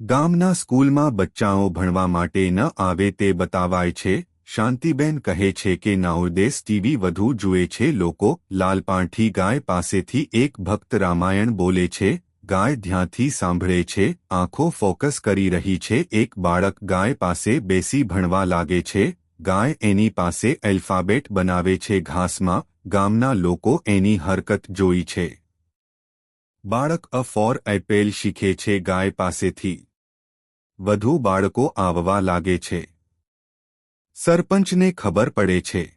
ગામના સ્કૂલમાં બચ્ચાઓ ભણવા માટે ન આવે તે બતાવાય છે, શાંતિબેન કહે છે કે નાઉદેશ ટીવી વધુ જુએ છે, લોકો લાલપાંઠી ગાય પાસેથી એક ભક્ત રામાયણ બોલે છે, ગાય ધ્યાનથી સાંભળે છે, આંખો ફોકસ કરી રહી છે, એક બાળક ગાય પાસે બેસી ભણવા લાગે છે, ગાય એની પાસે એલ્ફાબેટ બનાવે છે, ઘાસમાં ગામના લોકો એની હરકત જોઈ છે. બાળક અ ફોર એપેલ શીખે છે, ગાય પાસેથી વધુ બાળકો આવવા લાગે છે. સરપંચને ખબર પડે છે.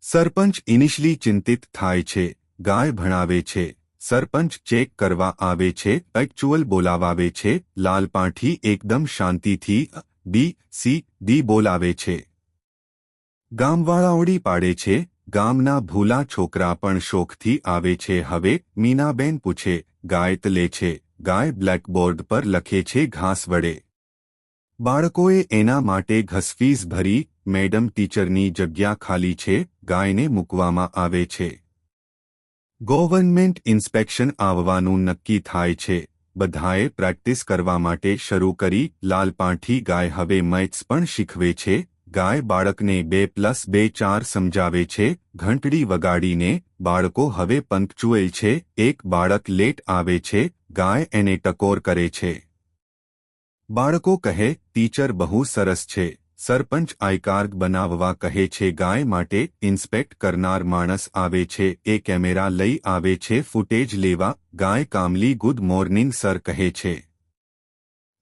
સરપંચ ઇનિશલી ચિંતિત થાય છે, ગાય ભણાવે છે, સરપંચ ચેક કરવા આવે છે એક્ચ્યુઅલ બોલાવાવે છે, લાલપાંઠી એકદમ શાંતિથી બી સી ડી બોલાવે છે. ગામવાળાઓડી પાડે છે, ગામના ભૂલા છોકરા પણ શોખથી આવે છે, હવે મીનાબેન પૂછે, ગાયત લે છે? ગાય બ્લેકબોર્ડ પર લખે છે, ઘાસ વડે. બાળકોએ એના માટે ઘસફીસ ભરી, મેડમ, ટીચરની જગ્યા ખાલી છે, ગાયને મૂકવામાં આવે છે. ગવર્મેન્ટ ઇન્સ્પેક્શન આવવાનું નક્કી થાય છે. બધાએ પ્રેક્ટિસ કરવા માટે શરૂ કરી લાલપાંઠી ગાય હવે મેથ્સ પણ શીખવે છે. ગાય બાળકને બે પ્લસ બે ચાર સમજાવે છે. ઘંટડી વગાડીને બાળકો હવે પંક્ચુએલ છે. એક બાળક લેટ આવે છે. ગાય એને ટકોર કરે છે. બાળકો કહે, ટીચર બહુ સરસ છે. સરપંચ આઈકાર્ગ બનાવવા કહે છે, ગાય માટે ઇન્સ્પેક્ટ કરનાર માણસ આવે છે. એ કેમેરા લઈ આવે છે, ફૂટેજ લેવા. ગાય કામલી ગુડ મોર્નિંગ, સર, કહે છે.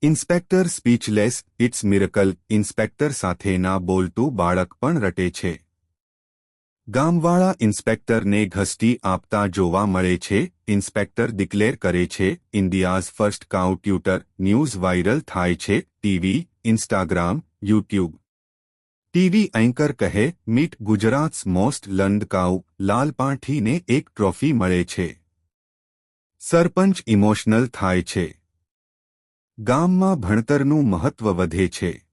Inspector speechless, it's miracle. Inspector સાથેના બોલતું બાળક પણ રટે છે. ગામવાળા ઇન્સ્પેક્ટરને ઘસટી આપતા જોવા મળે છે, ઇન્સ્પેક્ટર ડિક્લેર કરે છે, India's first cow tutor news viral થાય છે, TV, Instagram, YouTube. TV anchor કહે, meet Gujarat's most learned cow લાલપાંઠીને એક ટ્રોફી મળે છે. સરપંચ ઇમોશનલ થાય છે. ગામમાં ભણતરનું મહત્વ વધે છે.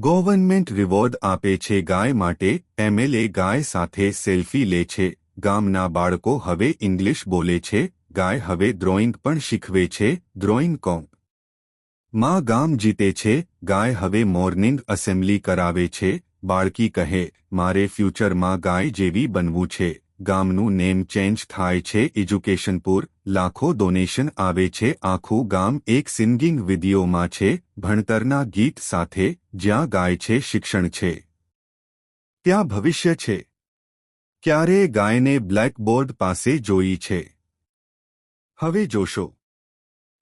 ગવર્નમેન્ટ રિવોર્ડ આપે છે ગાય માટે, એમએલએ ગાય સાથે સેલ્ફી લે છે. ગામના બાળકો હવે ઇંગ્લિશ બોલે છે. ગાય હવે ડ્રોઈંગ પણ શીખવે છે. ડ્રોઈંગ કોમ્પમાં ગામ જીતે છે. ગાય હવે મોર્નિંગ એસેમ્બલી કરાવે છે. બાળકી કહે, મારે ફ્યુચરમાં ગાય જેવી બનવું છે. ગામનું નેમ ચેન્જ થાય છે. એજ્યુકેશનપુર લાખો ડોનેશન આવે છે. આખું ગામ એક સિંગિંગ વિડીયોમાં છે. ભણતરના ગીત સાથે જ્યાં ગાય છે, શિક્ષણ છે. ત્યાં ભવિષ્ય છે. ક્યારે ગાયને બ્લેકબોર્ડ પાસે જોઈ છે? હવે જોશો.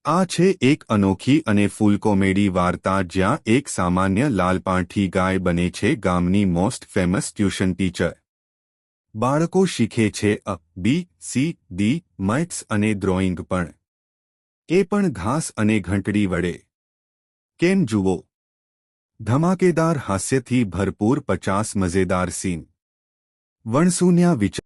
આ છે એક અનોખી અને ફૂલ કોમેડી વાર્તા જ્યાં એક સામાન્ય લાલપાંઠી ગાય બને છે. ગામની મોસ્ટ ફેમસ ટ્યુશન ટીચર બાળકો શીખે છે A, B, C, D maths અને ડ્રોઈંગ પણ. એ પણ ઘાસ અને ઘંટડી વડે. કેમ જુઓ? ધમાકેદાર હાસ્યથી ભરપૂર પચાસ મજેદાર સીન. વણસુન્યા વિચાર